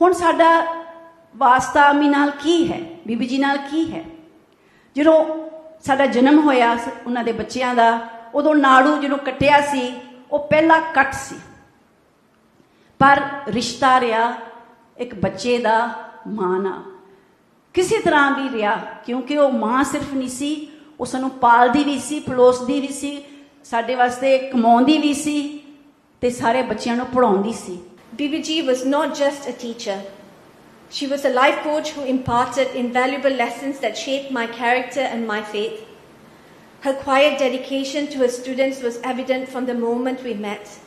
ਹੁਣ ਸਾਡਾ ਵਾਸਤਾ ਅੰਮੀ ਨਾਲ ਕੀ ਹੈ? ਬੀਬੀ ਜੀ ਨਾਲ ਕੀ ਹੈ? ਜਦੋਂ ਸਾਡਾ ਜਨਮ ਹੋਇਆ ਉਹਨਾਂ ਦੇ ਬੱਚਿਆਂ ਦਾ, ਉਦੋਂ ਨਾੜੂ ਜਦੋਂ ਕੱਟਿਆ ਸੀ, ਉਹ ਪਹਿਲਾ ਕੱਟ ਸੀ। ਪਰ ਰਿਸ਼ਤਾ ਰਿਹਾ ਇੱਕ ਬੱਚੇ ਦਾ ਮਾਂ ਨਾਲ। ਕਿਸੇ ਤਰ੍ਹਾਂ ਵੀ ਰਿਹਾ, ਕਿਉਂਕਿ ਉਹ ਮਾਂ ਸਿਰਫ ਨਹੀਂ ਸੀ, ਉਹ ਸਾਨੂੰ ਪਾਲਦੀ ਵੀ ਸੀ ਪਲੋਸਦੀ ਵੀ ਸੀ, ਸਾਡੇ ਵਾਸਤੇ ਕਮਾਉਂਦੀ ਵੀ ਸੀ ਤੇ ਸਾਰੇ ਬੱਚਿਆਂ ਨੂੰ ਪੜਾਉਂਦੀ ਸੀ। Bibiji was not just a teacher. She was a life coach who imparted invaluable lessons that shaped my character and my faith. Her quiet dedication to her students was evident from the moment we met.